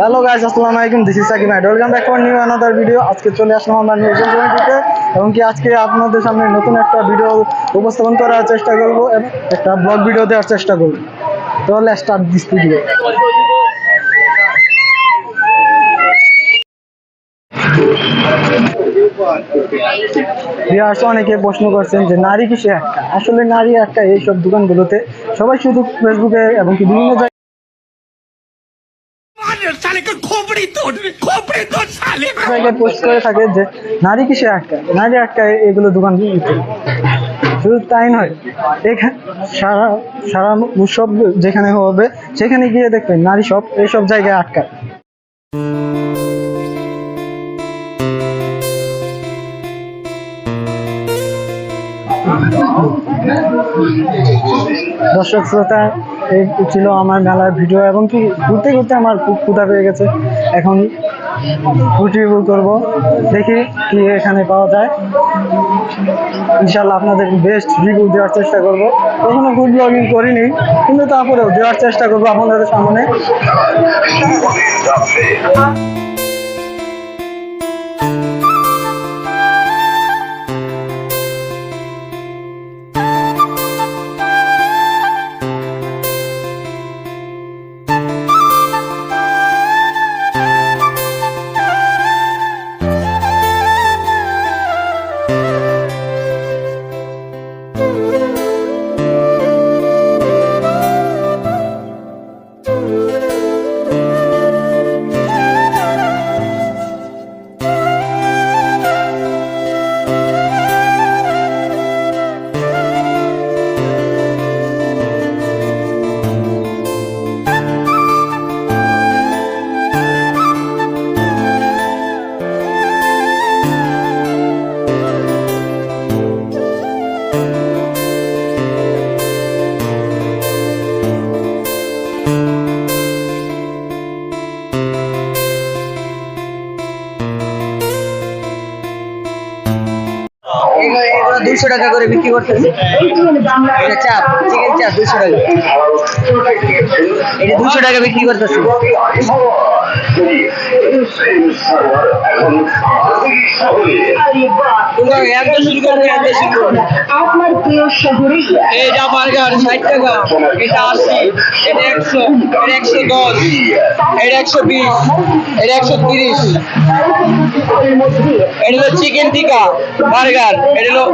Hello guys আসসালামু আলাইকুম this is Sakib I'd welcome back to new another video আজকে চলে আসলাম আমরা নতুন জমিটিতে এবং কি আজকে আপনাদের সামনে নতুন একটা ভিডিও উপস্থাপন করার চেষ্টা করব, এবং একটা ব্লগ ভিডিও দেওয়ার চেষ্টা করব। তো let's start this video viewers অনেকে প্রশ্ন করছেন যে, নারী কিসে একটা আসলে নারী একটা এইসব দোকানগুলোতে সবাই শুধু ফেসবুকে এবং কি বিভিন্ন পোস্ট করে থাকে যে, নারী কিসে আটকায় নারী আটকায় এগুলো দোকান শুধু তাই নয় এখানে সারা সারা উৎসব যেখানে হবে, সেখানে গিয়ে দেখবেন নারী সব এইসব জায়গায় আটকায়। Oh. দর্শক শ্রোতা, এই ছিল আমার মেলার ভিডিও এবং কি ঘুরতে ঘুরতে আমার খুব ক্ষুধা পেয়ে গেছে। এখন রিভিউ করব, দেখি কি এখানে পাওয়া যায়। ইনশাল্লাহ আপনাদের বেস্ট রিভিউ দেওয়ার চেষ্টা করব। কখনো গুড ব্লগিং করিনি, কিন্তু তারপরেও দেওয়ার চেষ্টা করব আপনাদের সামনে। দুশো টাকা করে বিক্রি করতেছে। এটা চাপ চিকেন চাপ দুশো টাকা। এটা দুশো টাকা বিক্রি করতেছে। আপনার শুরু শহরে এটা বার্গার ষাট টাকা। এটা একশো একশো একশো বিশ, এটা একশো তিরিশ। এটা হলো চিকেন টিকা বার্গার, এটা হলো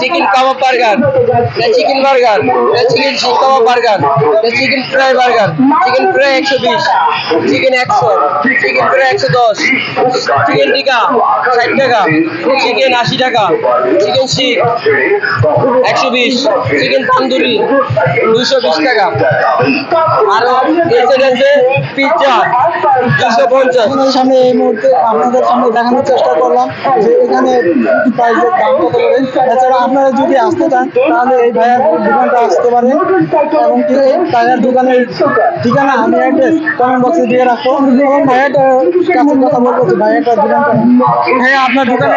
chicken kebab burger chicken burger chicken seekh kebab burger chicken fry burger, chicken fry একশো বিশ, চিকেন একশো, চিকেন ফ্রাই একশো দশ, চিকেন টিকা ষাট টাকা, চিকেন আশি টাকা, চিকেন শিক একশো বিশ চিকেন তান্দুরি দুশো বিশ টাকা। পিৎজা দুশো পঞ্চাশ। সামনে এই মুহূর্তে আপনাদের সামনে দেখানোর চেষ্টা করলাম যে এখানে প্রাইসের দাম কত করে। এছাড়া আপনারা যদি আসতে চান তাহলে এই ভাইয়ার দোকানটা আসতে পারেন এবং কি এই ভাইয়ার দোকানের ঠিকানা আমি অ্যাড্রেস কমেন্ট বক্সে দিয়ে রাখব। এবং ভাইয়াটার কাছে কথা বলব ভাইয়াটার দোকানটা। হ্যাঁ আপনার দোকানে